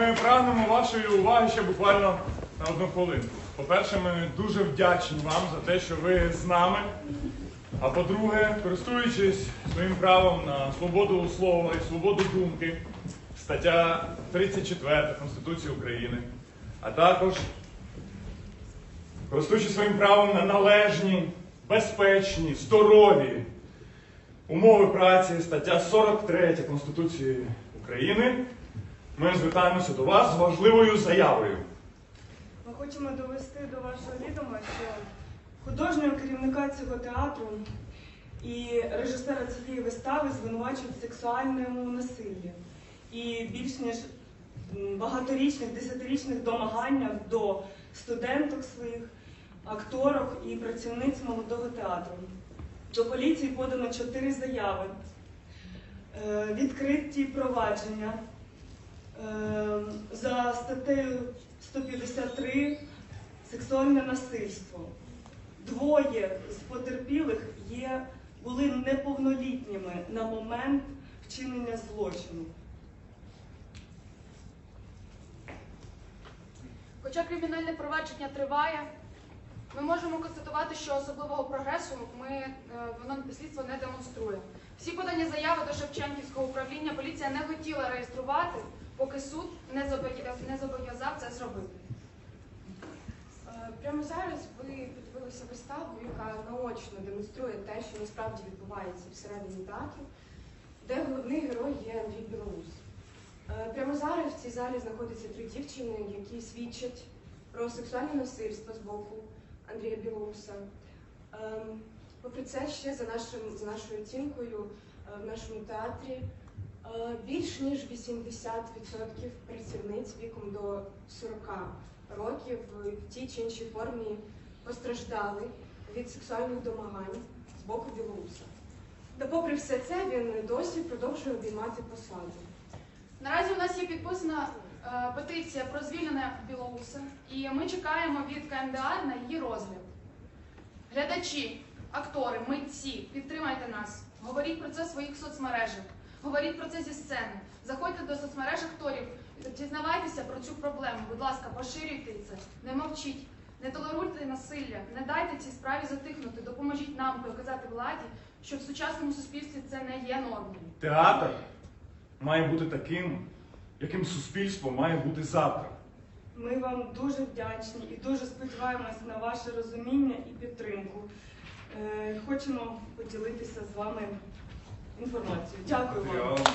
ми прагнемо вашої уваги ще буквально на одну хвилинку. По-перше, ми дуже вдячні вам за те, що ви з нами. А по-друге, користуючись своїм правом на свободу слова і свободу думки, стаття 34 Конституції України, а також користуючись своїм правом на належні, безпечні, здорові умови праці, стаття 43 Конституції України, ми звертаємося до вас з важливою заявою. Ми хочемо довести до вашого відома, що художнього керівника цього театру і режисера цієї вистави звинувачують в сексуальному насиллі і більш ніж багаторічних, десятирічних домаганнях до студенток своїх, акторок і працівниць молодого театру. До поліції подано чотири заяви, е, відкриті провадження. Е, за статтею 153 сексуальне насильство. Двоє з потерпілих є, були неповнолітніми на момент вчинення злочину. Хоча кримінальне провадження триває, ми можемо констатувати, що особливого прогресу ми, е, воно слідство не демонструє. Всі подані заяви до Шевченківського управління поліція не хотіла реєструвати, поки суд не зобов'язав це зробити. Е, Прямо зараз ви подивилися виставу, яка наочно демонструє те, що насправді відбувається всередині театру, де головний герой є Андрій Білоус. Е, Прямо зараз в цій залі знаходяться три дівчини, які свідчать про сексуальне насильство з боку Андрія Білоуса. Ем, Попри це, ще за, нашим, за нашою оцінкою е, в нашому театрі більш ніж 80% працівниць віком до 40 років в тій чи іншій формі постраждали від сексуальних домагань з боку Білоуса. Та попри все це він досі продовжує обіймати посаду. Наразі у нас є підписана е, петиція про звільнення Білоуса, і ми чекаємо від КМДА на її розгляд. Глядачі, актори, митці, підтримайте нас. Говоріть про це в своїх соцмережах, говоріть про це зі сцени. Заходьте до соцмереж акторів, дізнавайтеся про цю проблему. Будь ласка, поширюйте це, не мовчіть, не толеруйте насилля, не дайте цій справі затихнути, допоможіть нам доказати владі, що в сучасному суспільстві це не є нормою. Театр має бути таким, яким суспільство має бути завтра. Ми вам дуже вдячні і дуже сподіваємось на ваше розуміння і підтримку. Е, Хочемо поділитися з вами інформацією. Дякую вам. Я-